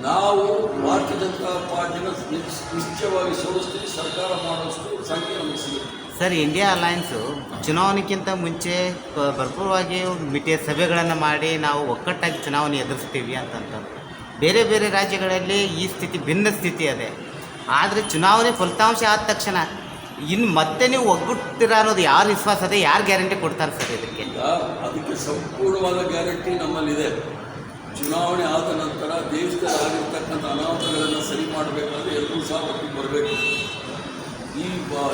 ನಾವು ಭಾರತೀಯ ಜನತಾ ಪಾರ್ಟಿನ ನಿಶ್ಚ- ನಿಶ್ಚಯವಾಗಿ ಸೋಲಿಸ್ತೀವಿ ಸರ್ಕಾರ ಮಾಡುವಷ್ಟು ಸಂಖ್ಯೆ ನಮಗೆ ಸಿಗುತ್ತೆ ಸರ್ ಇಂಡಿಯಾ ಅಲಯನ್ಸು ಚುನಾವಣೆಗಿಂತ ಮುಂಚೆ ಭರ್ಪೂರವಾಗಿ ಮಿಟಿ ಸಭೆಗಳನ್ನು ಮಾಡಿ ನಾವು ಒಕ್ಕಟ್ಟಾಗಿ ಚುನಾವಣೆ ಎದುರಿಸ್ತೀವಿ ಅಂತಂತ. ಬೇರೆ ಬೇರೆ ರಾಜ್ಯಗಳಲ್ಲಿ ಈ ಸ್ಥಿತಿ ಭಿನ್ನ ಸ್ಥಿತಿ ಅದೇ. ಆದರೆ ಚುನಾವಣೆ ಫಲಿತಾಂಶ ಆದ ತಕ್ಷಣ ಇನ್ನು ಮತ್ತೆ ನೀವು ಒಗ್ಗಟ್ಟಿರ ಅನ್ನೋದು ಯಾರು ವಿಶ್ವಾಸ ಅದೇ ಯಾರು ಗ್ಯಾರಂಟಿ ಕೊಡ್ತಾರೆ ಸರ್ ಇದಕ್ಕೆ? ಅದಕ್ಕೆ ಸಂಪೂರ್ಣವಾದ ಗ್ಯಾರಂಟಿ ನಮ್ಮಲ್ಲಿದೆ. ಚುನಾವಣೆ ಆದ ನಂತರ ದೇಶದಲ್ಲಿ ಆಗಿರ್ತಕ್ಕಂಥ ಅನಾಹುತಗಳನ್ನು ಸರಿ ಮಾಡಬೇಕಾದ್ರೆ ಎಲ್ಲರೂ ಸಹ ಒಟ್ಟಿಗೆ ಬರಬೇಕು. ಈ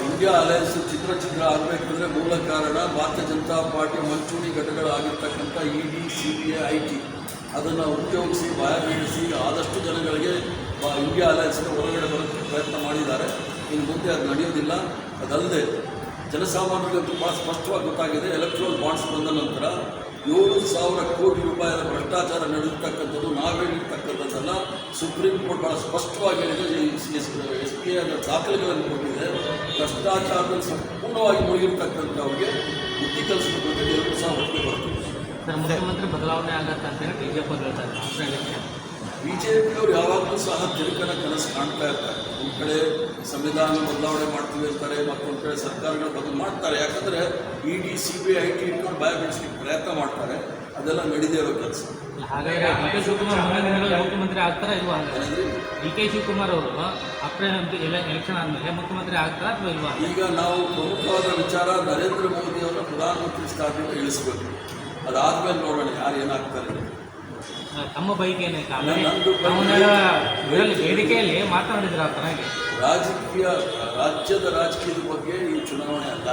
ಇಂಡಿಯಾ ಅಲಯನ್ಸ್ ಚಿತ್ರ ಚಿತ್ರ ಆಗಬೇಕಂದ್ರೆ ಮೂಲ ಕಾರಣ ಭಾರತೀಯ ಜನತಾ ಪಾರ್ಟಿ ಮಂಚೂಣಿ ಘಟಕಗಳಾಗಿರ್ತಕ್ಕಂಥ E D C B I I T ಅದನ್ನು ಉಪಯೋಗಿಸಿ ಭಯ ಆದಷ್ಟು ಜನಗಳಿಗೆ ಇಂಡಿಯಾ ಅಲಯನ್ಸ್ನ ಹೊರಗಡೆ ಬರೋಕ್ಕೆ ಪ್ರಯತ್ನ ಮಾಡಿದ್ದಾರೆ. ಇನ್ನು ಮುಂದೆ ಅದು ನಡೆಯೋದಿಲ್ಲ. ಅದಲ್ಲದೆ ಜನಸಾಮಾನ್ಯರಿಗೆ ತುಂಬ ಸ್ಪಷ್ಟವಾಗಿ ಗೊತ್ತಾಗಿದೆ ಎಲೆಕ್ಟ್ರಲ್ ಬಾಂಡ್ಸ್ ಬಂದ ನಂತರ ಏಳು ಸಾವಿರ ಕೋಟಿ ರೂಪಾಯಿಯ ಭ್ರಷ್ಟಾಚಾರ ನಡೆದಿರ್ತಕ್ಕಂಥದ್ದು ನಾವೇಳಿರ್ತಕ್ಕಂಥದ್ದಲ್ಲ ಸುಪ್ರೀಂ ಕೋರ್ಟ್ ಭಾಳ ಸ್ಪಷ್ಟವಾಗಿ ಹೇಳಿದೆ. ಎಸ್ ಪಿ ಐ ದಾಖಲೆಗಳನ್ನು ಕೊಟ್ಟಿದೆ. ಭ್ರಷ್ಟಾಚಾರದಲ್ಲಿ ಸಂಪೂರ್ಣವಾಗಿ ಮುಳುಗಿರ್ತಕ್ಕಂಥವ್ರಿಗೆ ಬುದ್ಧಿ ಕಲಿಸಬೇಕು ಅಂತ ಸಾವಿರ ಮುಖ್ಯಮಂತ್ರಿ ಬದಲಾವಣೆ ಆಗತ್ತೆ ಅಂತೇಳಿ ಬಿಜೆಪಿ ಹೇಳ್ತಾರೆ. ಬಿ ಜೆ ಪಿಯವರು ಯಾವಾಗಲೂ ಸಹ ತಿರುಕನ ಕನಸು ಕಾಣ್ತಾ ಇರ್ತಾರೆ. ಒಂದು ಕಡೆ ಸಂವಿಧಾನ ಬದಲಾವಣೆ ಮಾಡ್ತೀವಿ ಅಂತಾರೆ ಮತ್ತೊಂದು ಕಡೆ ಸರ್ಕಾರಗಳ ಬದಲು ಮಾಡ್ತಾರೆ. ಯಾಕಂದರೆ E D C B I T ಇಟ್ಕೊಂಡು ಭಯ ಬಿಡಿಸ್ಲಿಕ್ಕೆ ಪ್ರಯತ್ನ ಮಾಡ್ತಾರೆ. ಅದೆಲ್ಲ ನಡೀದೇ ಇರೋ ಕೆಲಸ. ಮುಖ್ಯಮಂತ್ರಿ ಆಗ್ತಾರಾ ಇಲ್ವಾ? ಡಿ ಕೆ ಶಿವಕುಮಾರ್ ಅವರು ಆಫ್ಟರ್ ಎಲೆಕ್ಷನ್ ಆದಮೇಲೆ ಮುಖ್ಯಮಂತ್ರಿ ಆಗ್ತಾರಾ ಅಥವಾ ಇಲ್ವಾ? ಈಗ ನಾವು ಪ್ರಮುಖವಾದ ವಿಚಾರ ನರೇಂದ್ರ ಮೋದಿ ಅವರ ಪ್ರಧಾನಮಂತ್ರಿ ಸ್ಥಾನದಿಂದ ಇಳಿಸಬೇಕು. ಅದಾದ್ಮೇಲೆ ನೋಡೋಣ ಯಾರು ಏನಾಗ್ತಾರೆ ತಮ್ಮ ಬೈಕ್ ಏನೈತೆ ವೇದಿಕೆಯಲ್ಲಿ ಮಾತನಾಡಿದ್ರು ಆ ತನಗೆ ರಾಜಕೀಯ ರಾಜ್ಯದ ರಾಜಕೀಯದ ಬಗ್ಗೆ ಈ ಚುನಾವಣೆ ಅಲ್ಲ.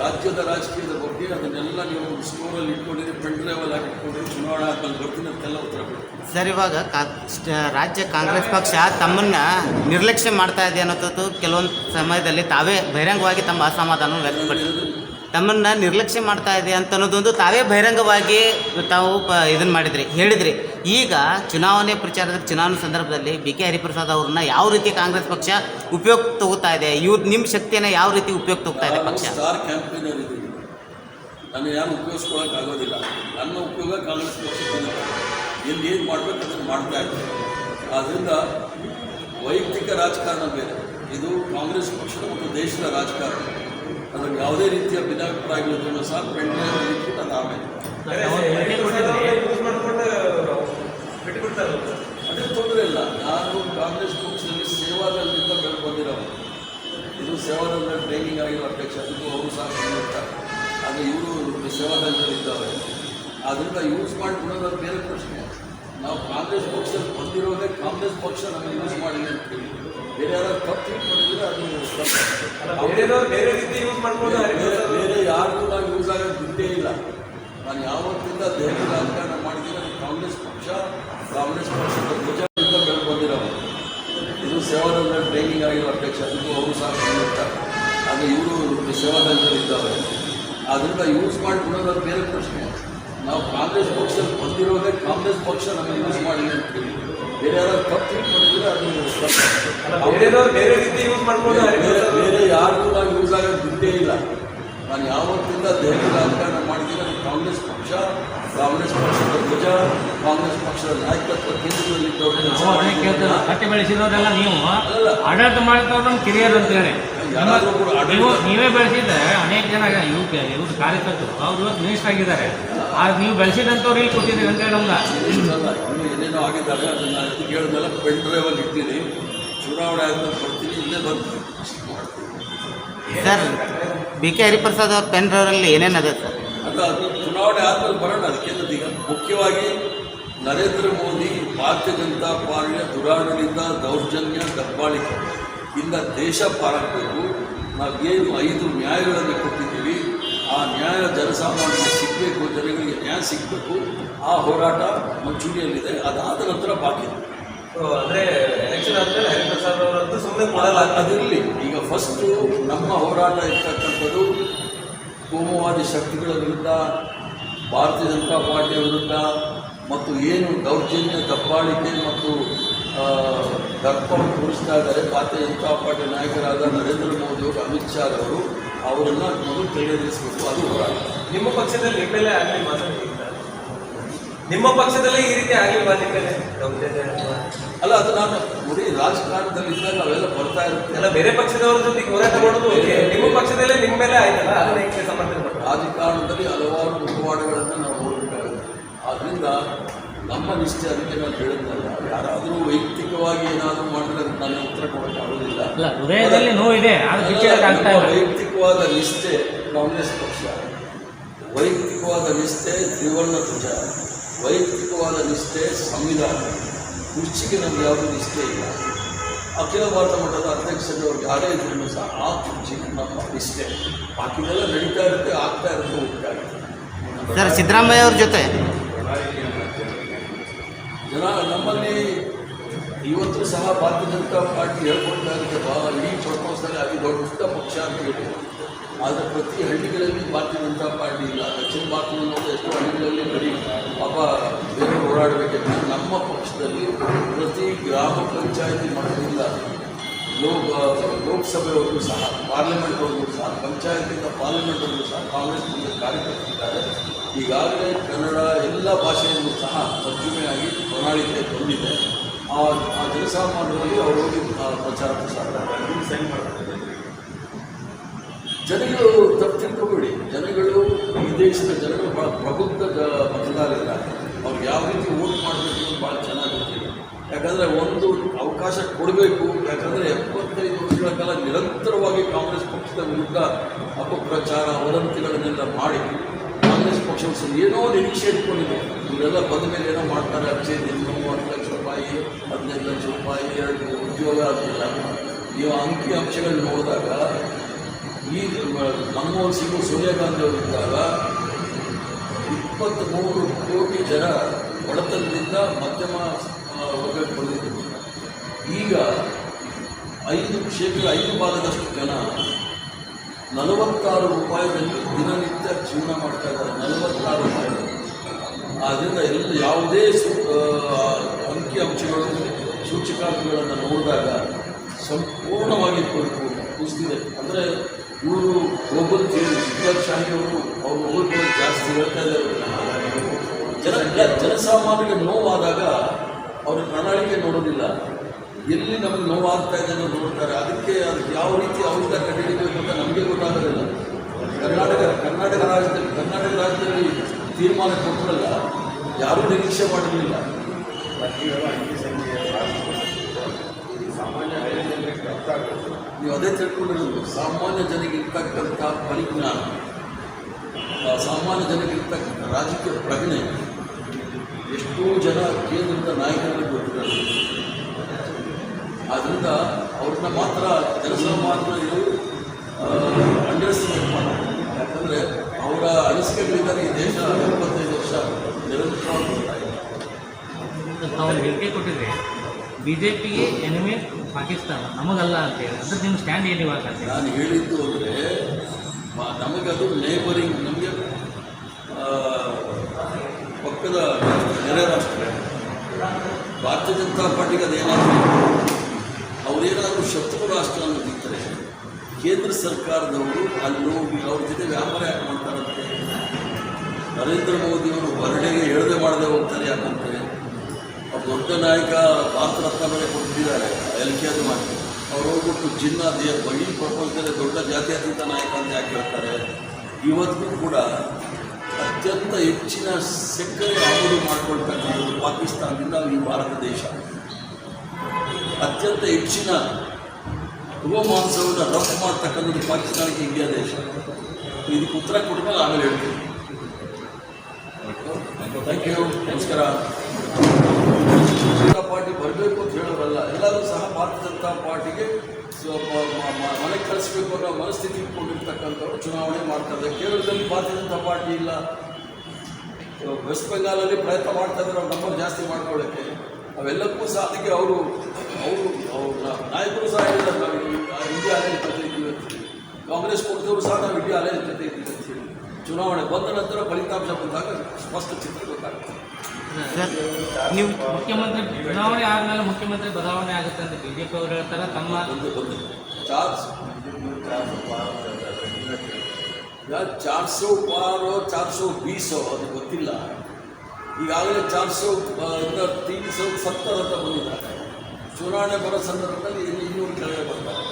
ರಾಜ್ಯದ ರಾಜಕೀಯದ ಬಗ್ಗೆ ಅದನ್ನೆಲ್ಲ ನೀವು ಸ್ಟೋರಲ್ಲಿ ಇಟ್ಕೊಂಡಿರಿ ಪೆನ್ ಡ್ರೈವಲ್ ಆಗಿ ಇಟ್ಕೊಂಡಿರಿ ಚುನಾವಣೆ ಆದ್ಮೇಲೆ ಬರ್ತೀನಿ ಅಂತೆಲ್ಲ ಉತ್ತರ ಕೊಡ್ತೀನಿ. ಸರ್ ಇವಾಗ ಕಾ ಸ್ಟ್- ರಾಜ್ಯ ಕಾಂಗ್ರೆಸ್ ಪಕ್ಷ ತಮ್ಮನ್ನ ನಿರ್ಲಕ್ಷ್ಯ ಮಾಡ್ತಾ ಇದೆ ಅನ್ನೋದು ಕೆಲವೊಂದು ಸಮಯದಲ್ಲಿ ತಾವೇ ಬಹಿರಂಗವಾಗಿ ತಮ್ಮ ಅಸಮಾಧಾನ ವ್ಯಕ್ತಪಡಿಸಿದ್ರು ತಮ್ಮನ್ನು ನಿರ್ಲಕ್ಷ್ಯ ಮಾಡ್ತಾ ಇದೆ ಅಂತ ಅನ್ನೋದೊಂದು ತಾವೇ ಬಹಿರಂಗವಾಗಿ ತಾವು ಪ ಇದನ್ನು ಮಾಡಿದ್ರಿ, ಹೇಳಿದ್ರಿ. ಈಗ ಚುನಾವಣೆ ಪ್ರಚಾರದ ಚುನಾವಣೆ ಸಂದರ್ಭದಲ್ಲಿ ಬಿ ಕೆ ಹರಿಪ್ರಸಾದ್ ಅವ್ರನ್ನ ಯಾವ ರೀತಿ ಕಾಂಗ್ರೆಸ್ ಪಕ್ಷ ಉಪಯೋಗ ತಗೋತಾ ಇದೆ, ಇವ್ರು ನಿಮ್ಮ ಶಕ್ತಿಯನ್ನು ಯಾವ ರೀತಿ ಉಪಯೋಗ ತಗೋತಾ ಇದೆ ಪಕ್ಷ? ನಾನು ಯಾರು ಉಪಯೋಗಿಸ್ಕೊಳ್ಳೋಕೆ ಆಗೋದಿಲ್ಲ. ನನ್ನ ಉಪಯೋಗ ಕಾಂಗ್ರೆಸ್ ಪಕ್ಷ ಇಲ್ಲಿ. ಏನು ಮಾಡಬೇಕು ಅದನ್ನು ಮಾಡ್ತಾ ಆದ್ದರಿಂದ ವೈಯಕ್ತಿಕ ರಾಜಕಾರಣ ಬೇರೆ. ಇದು ಕಾಂಗ್ರೆಸ್ ಪಕ್ಷದ ಮತ್ತು ದೇಶದ ರಾಜಕಾರಣ. ಅದಕ್ಕೆ ಯಾವುದೇ ರೀತಿಯ ಭಿನ್ನಾಭಿಪ್ರಾಯಗಳಿದ್ರು ಸಹ ಪೆನ್ ಡ್ರೈವಲ್ಲಿ ಇಟ್ಬಿಟ್ಟು ಅದು ತೊಂದರೆ ಇಲ್ಲ. ನಾನು ಕಾಂಗ್ರೆಸ್ ಪಕ್ಷದಲ್ಲಿ ಸೇವಾದಲ್ಲಿಂದ ಬೆಳೆ ಬಂದಿರೋರು. ಇದು ಸೇವಾದಲ್ಲಿ ಟ್ರೈನಿಂಗ್ ಆಗಿರೋ ಅಧ್ಯಕ್ಷ. ಇದು ಅವರು ಸಹ ಬಂದಿರ್ತಾರೆ. ಆದರೆ ಇವರು ಸೇವಾದಲ್ಲಿದ್ದಾರೆ ಆದ್ದರಿಂದ ಯೂಸ್ ಮಾಡಿಬಿಡೋದು ಬೇರೆ ಪ್ರಶ್ನೆ. ನಾವು ಕಾಂಗ್ರೆಸ್ ಪಕ್ಷದಲ್ಲಿ ಬಂದಿರೋದೇ ಕಾಂಗ್ರೆಸ್ ಪಕ್ಷ ನಮಗೆ ಯೂಸ್ ಮಾಡಲಿ ಅಂತ ಹೇಳಿ ಬೇರೆ ಯಾರಾದ್ರು ತಪ್ಪು. ಅದು. ಬೇರೆ ರೀತಿ ಯೂಸ್ ಮಾಡ್ಬೋದು ಬೇರೆ ಯಾರಿಗೂ ನಾನು ಯೂಸ್ ಆಗೋದು ಇದ್ದೇ ಇಲ್ಲ. ನಾನು ಯಾವತ್ತಿಂದ ದೆಹಲಿ ರಾಜಕಾರಣ ಮಾಡಿದ್ದೀನಿ ಕಾಂಗ್ರೆಸ್ ಪಕ್ಷ ಕಾಂಗ್ರೆಸ್ ಪಕ್ಷದ ಧ್ವಜದಿಂದ ಬೆಳ್ಕೊಂಡಿರೋದು. ಇದು ಸೇವಾದಳದಲ್ಲಿ ಟ್ರೈನಿಂಗ್ ಆಗಿರೋ ಅಧ್ಯಕ್ಷ ಅದಕ್ಕೂ ಅವರು ಸಹ ಆದರೆ ಇವರು ಸೇವಾದಳದಲ್ಲಿದ್ದಾರೆ ಅದರಿಂದ ಯೂಸ್ ಮಾಡಿಬಿಡೋದು ಅದು ಬೇರೆ ಪ್ರಶ್ನೆ. ನಾವು ಕಾಂಗ್ರೆಸ್ ಪಕ್ಷದಲ್ಲಿ ಬಂದಿರೋದೇ ಕಾಂಗ್ರೆಸ್ ಪಕ್ಷ ನಮಗೆ ಯೂಸ್ ಮಾಡಲಿ ಅಂತ ಹೇಳಿ. ಬೇರೆ ಯಾರಾದ್ರು ತಪ್ಪು ತಿಳ್ಕೊಂಡಿದ್ರೆ ಅದು ತಪ್ಪು. ಬೇರೆ ರೀತಿ ಯೂಸ್ ಮಾಡ್ಕೊಂಡು ಬೇರೆ ಬೇರೆ ಯಾರಿಗೂ ನಾನು ಯೂಸ್ ಆಗೋದು ಬಿಟ್ಟೇ ಇಲ್ಲ. ನಾನು ಯಾವತ್ತಿಂದ ದೆಹಲಿ ರಾಜಕಾರಣ ಮಾಡಿದ್ದೀನಿ ಕಾಂಗ್ರೆಸ್ ಪಕ್ಷ ಕಾಂಗ್ರೆಸ್ ಪಕ್ಷದ ಧ್ವಜ ಕಾಂಗ್ರೆಸ್ ಪಕ್ಷದ ನಾಯಕತ್ವ ಕೇಂದ್ರದಲ್ಲಿ ಬೆಳೆಸಿದವರೆಲ್ಲ ನೀವು. ಅಲ್ಲ. ಆಡಳಿತ ಮಾಡಿದವ್ರು ನಮ್ಮ ಕಿರಿಯರು ಅಂತ ಹೇಳಿ. ನೀವು ನೀವೇ ಬೆಳೆಸಿದ್ರೆ ಅನೇಕ ಜನ ಇವ್ ಇವ್ರ ಕಾರ್ಯಕರ್ತರು. ಅವ್ರು ಇವತ್ತು ಮಿನಿಸ್ಟರ್ ಆಗಿದ್ದಾರೆ. ಆದ್ರೆ ನೀವು ಬೆಳೆಸಿದಂಥವ್ರು ಇಲ್ಲಿ ಕೊಟ್ಟಿದ್ದೀವಿ ಅಂತ ಹೇಳಿ ನಮ್ಗೆ. ಇಷ್ಟಲ್ಲ ಇನ್ನೂ ಏನೇನೋ ಆಗಿದ್ದಾಗ ಅದನ್ನು ಹೇಳಿದ್ಮೇಲೆ ಪೆನ್ ಡ್ರೈವಲ್ಲಿ ಇಟ್ಟಿದ್ದೀನಿ. ಚುನಾವಣೆ ಆಗ್ತಾ ಬರ್ತೀನಿ ಇಲ್ಲೇ ಬಂದು. ಸರ್ ಬಿ ಕೆ ಹರಿಪ್ರಸಾದ್ ಅವ್ರ ಪೆನ್ ಡ್ರೈವರಲ್ಲಿ ಏನೇನದೆ ಸರ್? ಅದು ಅದು ಚುನಾವಣೆ ಆದ್ಮೇಲೆ ಬರೋಣ ಅದಕ್ಕೆ ಈಗ ಮುಖ್ಯವಾಗಿ ನರೇಂದ್ರ ಮೋದಿ ಭಾರತೀಯ ಜನತಾ ಪಾರ್ಟಿಯ ದುರಾಡಳಿತ ದೌರ್ಜನ್ಯ ದಬ್ಬಾಳಿಕೆ. ಇಂದ ದೇಶ ಪಾರಾಗಬೇಕು. ಏನು ಐದು ನ್ಯಾಯಗಳನ್ನು ಕೊಟ್ಟಿದ್ದೀವಿ ಆ ನ್ಯಾಯ ಜನಸಾಮಾನ್ಯರಿಗೆ ಸಿಗಬೇಕು ಜನಗಳಿಗೆ ನ್ಯಾಯ ಸಿಗಬೇಕು ಆ ಹೋರಾಟ ಮುಂಚೂಣಿಯಲ್ಲಿದೆ ಅದಾದ ನಂತರ ಬಾಕಿ ಇದೆ. ಅಂದ್ರೆ ಎಲೆಕ್ಷನ್ ಆದ್ಮೇಲೆ ಹರಿಪ್ರಸಾದ್ ಅವರಂತೂ ಸುಮ್ಮನೆ ಕೊಡಲ್ಲ. ಅದಿರಲಿ. ಈಗ ಫಸ್ಟು ನಮ್ಮ ಹೋರಾಟ ಇರ್ತಕ್ಕಂಥದ್ದು ಕೋಮುವಾದಿ ಶಕ್ತಿಗಳ ವಿರುದ್ಧ ಭಾರತೀಯ ಜನತಾ ಪಾರ್ಟಿಯ ವಿರುದ್ಧ ಮತ್ತು ಏನು ದೌರ್ಜನ್ಯ ದಬ್ಬಾಳಿಕೆ ಮತ್ತು ದರ್ಪವನ್ನು ತೋರಿಸ್ತಾ ಇದ್ದಾರೆ ಭಾರತೀಯ ಜನತಾ ಪಾರ್ಟಿ ನಾಯಕರಾದ ನರೇಂದ್ರ ಮೋದಿಯವರು ಅಮಿತ್ ಶಾ ಅವರು ಅವರನ್ನು ಮೊದಲು ತೆಗೆದಿರಿಸಬೇಕು ಅದು ಹೋರಾಟ. ನಿಮ್ಮ ಪಕ್ಷದಲ್ಲಿ ಎಂ ಎಲ್ ಎ ಆಗಲಿ ನಿಮ್ಮ ಪಕ್ಷದಲ್ಲೇ ಈ ರೀತಿ ಆಗಿಲ್ವಾ ನಿಮ್ಮಲ್ಲಿ ಅಲ್ಲ ಅದು ನಾನು ನೋಡಿ ರಾಜಕಾರಣದಲ್ಲಿ ಇದ್ದಾಗ ಅವೆಲ್ಲ ಬರ್ತಾ ಇರುತ್ತೆ ಅಲ್ಲ ಬೇರೆ ಪಕ್ಷದವರ ಜೊತೆಗೆ ಹೋರಾಟ ಮಾಡೋದು ಓಕೆ. ನಿಮ್ಮ ಪಕ್ಷದಲ್ಲೇ ನಿಮ್ಮ ಮೇಲೆ ಆಯ್ತಲ್ಲ ಅದನ್ನ ಹೇಗೆ ಸಮರ್ಥನೆ ಮಾಡ್ತಾರೆ? ರಾಜಕಾರಣದಲ್ಲಿ ಹಲವಾರು ಮುಖವಾಡಗಳನ್ನು ನಾವು ನೋಡಬೇಕಾಗುತ್ತೆ. ಆದ್ರಿಂದ ನಮ್ಮ ನಿಷ್ಠೆ ಅದಕ್ಕೆ ನಾನು ಹೇಳಿದ್ನಲ್ಲ ಯಾರಾದರೂ ವೈಯಕ್ತಿಕವಾಗಿ ಏನಾದರೂ ಮಾಡಿದ್ರೆ ಅದಕ್ಕೆ ನಾನು ಉತ್ತರ ಕೊಡೋಕ್ಕಾಗೋದಿಲ್ಲ ಅಲ್ಲ ಹೃದಯದಲ್ಲಿ ನೋವಿದೆ ವೈಯಕ್ತಿಕವಾದ ನಿಷ್ಠೆ ಕಾಂಗ್ರೆಸ್ ಪಕ್ಷ. ವೈಯಕ್ತಿಕವಾದ ನಿಷ್ಠೆ ತ್ರಿವರ್ಣ ಧ್ವಜ. ವೈಯಕ್ತಿಕವಾದ ನಿಷ್ಠೆ ಸಂವಿಧಾನ. ಕುರ್ಚಿಗೆ ನಮ್ಗೆ ಯಾವುದೂ ನಿಷ್ಠೆ ಇಲ್ಲ. ಅಖಿಲ ಭಾರತ ಮಟ್ಟದ ಅಧ್ಯಕ್ಷರವ್ರು ಯಾರೇ ಇದ್ರೂ ಸಹ ಆ ಕುರ್ಚಿಗೆ ನಮ್ಮ ನಿಷ್ಠೆ. ಬಾಕಿದೆಲ್ಲ ನಡೀತಾ ಇರುತ್ತೆ ಆಗ್ತಾ ಇರುತ್ತೆ ಹೋಗ್ತಾ ಇರುತ್ತೆ. ಸರ್ ಸಿದ್ದರಾಮಯ್ಯ ಅವ್ರ ಜೊತೆ? ಜನ ನಮ್ಮಲ್ಲಿ ಇವತ್ತು ಸಹ ಭಾರತೀಯ ಜನತಾ ಪಾರ್ಟಿ ಹೇಳ್ಕೊಳ್ತಾ ಇರುತ್ತೆ ಬಾ ಇಡೀ ಪ್ರಪಂಚದಲ್ಲಿ ಅತಿ ದೊಡ್ಡ ಪಕ್ಷ ಅಂತ ಹೇಳಿ ಆದರೆ ಪ್ರತಿ ಹಳ್ಳಿಗಳಲ್ಲಿ ಭಾರತೀಯ ಜನತಾ ಪಾರ್ಟಿ ಇಲ್ಲ. ದಕ್ಷಿಣ ಭಾರತದಲ್ಲಿ ನೋಡಿದ್ರೆ ಎಷ್ಟೋ ಹಳ್ಳಿಗಳಲ್ಲಿ ಬರೀ ಪಾಪ ಬೇರೆ ಹೋರಾಡಬೇಕಂತ ನಮ್ಮ ಪಕ್ಷದಲ್ಲಿ ಪ್ರತಿ ಗ್ರಾಮ ಪಂಚಾಯತಿ ಮಟ್ಟದಿಂದ ಲೋಕ, ಲೋಕಸಭೆವರೆಗೂ ಸಹ, ಪಾರ್ಲಿಮೆಂಟ್ವರೆಗೂ ಸಹ, ಪಂಚಾಯತಿಯಿಂದ ಪಾರ್ಲಿಮೆಂಟ್ವರೆಗೂ ಸಹ ಕಾಂಗ್ರೆಸ್ ಮುಂದೆ ಕಾರ್ಯಕರ್ತರಿದ್ದಾರೆ ಈಗಾಗಲೇ ಕನ್ನಡ ಎಲ್ಲ ಭಾಷೆಯನ್ನು ಸಹ ತರ್ಜುಮೆಯಾಗಿ ಪ್ರಣಾಳಿಕೆ ಬಂದಿದೆ. ಆ ಜನಸಾಮಾನ್ಯರಲ್ಲಿ ಅವರು ಹೋಗಿ ಪ್ರಚಾರ ಪ್ರಸಾರ ಮಾಡ್ತಾರೆ. ಜನಗಳು ತಪ್ಪು ತಿಳ್ಕೊಬೇಡಿ. ಜನಗಳು ಈ ದೇಶದ ಜನಗಳು ಭಾಳ ಪ್ರಬುದ್ಧ ಮತದಾರರ ಅವ್ರು ಯಾವ ರೀತಿ ಓಟ್ ಮಾಡಬೇಕು ಅಂತ ಭಾಳ ಚೆನ್ನಾಗಿ ಗೊತ್ತಿದೆ ಯಾಕಂದರೆ ಒಂದು ಅವಕಾಶ ಕೊಡಬೇಕು. ಯಾಕಂದರೆ ಎಪ್ಪತ್ತೈದು ವರ್ಷಗಳ ಕಾಲ ನಿರಂತರವಾಗಿ ಕಾಂಗ್ರೆಸ್ ಪಕ್ಷದ ವಿರುದ್ಧ ಅಪಪ್ರಚಾರ ವದಂತಿಗಳನ್ನೆಲ್ಲ ಮಾಡಿ ಕಾಂಗ್ರೆಸ್ ಪಕ್ಷವು ಸಹ ಏನೋ ನಿರೀಕ್ಷೆ ಇಟ್ಕೊಂಡಿದೆ ಇವರೆಲ್ಲ ಬಂದ ಮೇಲೆ ಏನೋ ಮಾಡ್ತಾರೆ, ಅಕ್ಷಯ ದಿನ ಮೂವತ್ತು ಲಕ್ಷ ರೂಪಾಯಿ, ಹದಿನೈದು ಲಕ್ಷ ರೂಪಾಯಿ, ಎರಡು ಉದ್ಯೋಗ, ಅದೆಲ್ಲ. ನೀವು ಅಂಕಿ ಅಂಶಗಳು ನೋಡಿದಾಗ ಈ ಮನಮೋಹನ್ ಸೋನಿಯಾ ಗಾಂಧಿ ಅವರಿದ್ದಾಗ ಇಪ್ಪತ್ತ್ಮೂರು ಕೋಟಿ ಜನ ಬಡತನದಿಂದ ಮಧ್ಯಮ ವರ್ಗಕ್ಕೆ ಬಂದಿದ್ದರು ಈಗ ಐದು ಶೇಕಡ ಐದು ಭಾಗದಷ್ಟು ಜನ ನಲವತ್ತಾರು ರೂಪಾಯಿಯಲ್ಲಿ ದಿನನಿತ್ಯ ಜೀವನ ಮಾಡ್ತಾ ಇದ್ದಾರೆ. ನಲವತ್ತಾರು ರೂಪಾಯಿ ಆದ್ದರಿಂದ ಎಲ್ಲ ಯಾವುದೇ ಅಂಕಿ ಅಂಶಗಳು, ಸೂಚಕಾಂಕಗಳನ್ನು ನೋಡಿದಾಗ ಸಂಪೂರ್ಣವಾಗಿ ಕುಸಿದಿದೆ. ಅಂದರೆ ಇವರು ಹೋಗೋದು ಥಿಯರಿ ಅವ್ರು ಅವರು ಅವ್ರ ಹೋಗಿ ಜಾಸ್ತಿ ಹೇಳ್ತಾ ಇದ್ದಾರೆ. ಜನ ಜನಸಾಮಾನ್ಯರಿಗೆ ನೋವಾದಾಗ ಅವರು ಪ್ರಣಾಳಿಕೆ ನೋಡೋದಿಲ್ಲ. ಎಲ್ಲಿ ನಮಗೆ ನೋವಾಗ್ತಾ ಇದೆ ಅನ್ನೋ ನೋಡ್ತಾರೆ. ಅದಕ್ಕೆ ಅದು ಯಾವ ರೀತಿ ಔಷಧ ಕಂಡುಹಿಡಿಬೇಕು ಅಂತ ನಮಗೆ ಗೊತ್ತಾಗೋದಿಲ್ಲ. ಕರ್ನಾಟಕ ಕರ್ನಾಟಕ ರಾಜ್ಯದಲ್ಲಿ ಕರ್ನಾಟಕ ರಾಜ್ಯದಲ್ಲಿ ತೀರ್ಮಾನ ಕೊಟ್ಟರಲ್ಲ ಯಾರೂ ನಿರೀಕ್ಷೆ ಮಾಡಿರಲಿಲ್ಲ. ನೀವು ಅದೇ ತಿಳ್ಕೊಂಡಿರೋದು, ಸಾಮಾನ್ಯ ಜನರಿಗೆ ಇರ್ತಕ್ಕಂಥ ಪರಿಜ್ಞಾನ ಸಾಮಾನ್ಯ ಜನಗಿರ್ತಕ್ಕಂಥ ರಾಜಕೀಯ ಪ್ರಜ್ಞೆ, ಎಷ್ಟೋ ಜನ ಕೇಂದ್ರದ ನಾಯಕರಿಗೆ ಗೊತ್ತಿದ್ದಾರೆ ಆದ್ದರಿಂದ ಅವ್ರನ್ನ ಮಾತ್ರ ಜನಸಾಮಾನ್ಯರು ಅಂಡರ್ ಅಂಡರ್ಸ್ಟ್ಯಾಂಡ್ ಮಾಡೋದು ಯಾಕಂದರೆ ಅವರ ಅನಿಸಿಕೆಗಳಿಂದ ಈ ದೇಶ ಎಪ್ಪತ್ತೈದು ವರ್ಷ ನಿರಂತರವಾಗಿ ತಾವು ಹೇಳಿಕೆ ಕೊಟ್ಟಿದ್ದೆ ಬಿ ಜೆ ಪಿಗೆ ಎನಿಮೆ ಪಾಕಿಸ್ತಾನ, ನಮಗಲ್ಲ ಅಂತೇಳಿ ಅಂದ್ರೆ ನಿಮ್ಮ ಸ್ಟ್ಯಾಂಡ್ ಏನು ಇವಾಗ ಅಂತ ಹೇಳಿ. ನಾನು ಹೇಳಿದ್ದು ಅಂದರೆ ನಮಗದು ನೇಬರಿಂಗ್ ನಮಗೆ ಪಕ್ಕದ ನೆರೆ ರಾಷ್ಟ್ರ. ಭಾರತೀಯ ಜನತಾ ಪಾರ್ಟಿಗೆ ಅದೇನಾದರೂ ಅವರೇನಾದರೂ ಶತ್ರು ರಾಷ್ಟ್ರ ಅನ್ನೋದಿದ್ದರೆ ಕೇಂದ್ರ ಸರ್ಕಾರದವರು ಅಲ್ಲಿ ಹೋಗಿ ಅವ್ರ ಜೊತೆ ವ್ಯಾಪಾರ ಯಾಕೆ ಮಾಡ್ತಾರಂತೆ? ನರೇಂದ್ರ ಮೋದಿಯವರು ಹೊರಡೆಗೆ ಹೇಳದೆ ಮಾಡದೆ ಹೋಗ್ತಾರೆ ಯಾಕಂತೆ ಅವ್ರು ದೊಡ್ಡ ನಾಯಕ ಭಾರತ ರತ್ನ ಮೇಲೆ ಕೊಟ್ಟಿದ್ದಾರೆ. ಎಲ್ ಕೆ ಅದು ಮಾಡಿ. ಅವ್ರು ಹೋಗ್ಬಿಟ್ಟು ಜಿನ್ನ ದೇ ಬಳಿ ಪ್ರಪಂಚದಲ್ಲಿ ದೊಡ್ಡ ಜಾತ್ಯತೀತ ನಾಯಕ ಅಂತ ಯಾಕೆ ಹೇಳ್ತಾರೆ? ಇವತ್ತಿಗೂ ಕೂಡ ಅತ್ಯಂತ ಹೆಚ್ಚಿನ ಸಕ್ಕರೆ ಆಮದು ಮಾಡಿಕೊಳ್ತಕ್ಕಂಥದ್ದು ಪಾಕಿಸ್ತಾನದಿಂದ ಈ ಭಾರತ ದೇಶ. ಅತ್ಯಂತ ಹೆಚ್ಚಿನ ಗೋಮಾಂಸವನ್ನು ರಫ್ತು ಮಾಡ್ತಕ್ಕಂಥದ್ದು ಪಾಕಿಸ್ತಾನಕ್ಕೆ ಇಂಡಿಯಾ ದೇಶ. ಇದಕ್ಕೆ ಉತ್ತರ ಕೊಟ್ಮೇಲೆ ಆಮೇಲೆ ಹೇಳ್ತೀನಿ. ಥ್ಯಾಂಕ್ ಯು ನಮಸ್ಕಾರ. ಜನತಾ ಪಾರ್ಟಿ ಬರಬೇಕು ಅಂತ ಹೇಳೋರಲ್ಲ, ಎಲ್ಲರೂ ಸಹ ಭಾರತೀಯ ಜನತಾ ಪಾರ್ಟಿಗೆ ಮನೆ ಕಳಿಸ್ಬೇಕು ಅನ್ನೋ ಮನಸ್ಥಿತಿ ಇಟ್ಕೊಂಡಿರ್ತಕ್ಕಂಥವ್ರು ಚುನಾವಣೆ ಮಾಡ್ತಾರೆ. ಕೇರಳದಲ್ಲಿ ಭಾರತೀಯ ಜನತಾ ಪಾರ್ಟಿ ಇಲ್ಲ. ವೆಸ್ಟ್ ಬೆಂಗಾಲಲ್ಲಿ ಪ್ರಯತ್ನ ಮಾಡ್ತಾ ಇದ್ದಾರೆ, ಅವ್ರ ನಂಬರ್ ಜಾಸ್ತಿ ಮಾಡ್ಕೊಳ್ಳೋಕ್ಕೆ. ಅವೆಲ್ಲಕ್ಕೂ ಸಹ ಅದಕ್ಕೆ ಅವರು ಅವರು ಅವ್ರ ನಾಯಕರು ಸಹ ಹೇಳಿದ್ದಾರೆ, ನಾವು ಇಂಡಿಯಾ ಅಲೆ ಜೊತೆ ಇದ್ದೀವಿ ಕಾಂಗ್ರೆಸ್ ಪಕ್ಷದವರು ಸಹ ನಾವು ಇಂಡಿಯಾ ಅಲೆ ಜೊತೆ ಇದ್ದೀವಿ. ಚುನಾವಣೆ ಬಂದ ನಂತರ ಫಲಿತಾಂಶ ಬಂದಾಗ ಸ್ಪಷ್ಟ ಚಿತ್ರ ಗೊತ್ತಾಗುತ್ತೆ. ನೀವು ಮುಖ್ಯಮಂತ್ರಿ ಚುನಾವಣೆ ಆದಮೇಲೆ ಮುಖ್ಯಮಂತ್ರಿ ಬದಲಾವಣೆ ಆಗುತ್ತೆ ಅಂತ ಬಿಜೆಪಿ ಅವರು ಹೇಳ್ತಾರೆ ತಮ್ಮ ಚಾರ್ಜ್. ಚಾರ್ ಸೌ ಪಾರೋ ಚಾರ್ ಸೌ ಬೀಸೋ ಅದು ಗೊತ್ತಿಲ್ಲ. ಈಗಾಗಲೇ ಚಾರ್ ಸೌ ತೀನ್ ಸೌ ಸತ್ತರ ಅಂತ ಬಂದಿದ್ದಾರೆ. ಚುನಾವಣೆ ಬರೋ ಸಂದರ್ಭದಲ್ಲಿ ಇನ್ನು ಇನ್ನೂರು ಕೆಳಗೆ ಬರ್ತಾರೆ.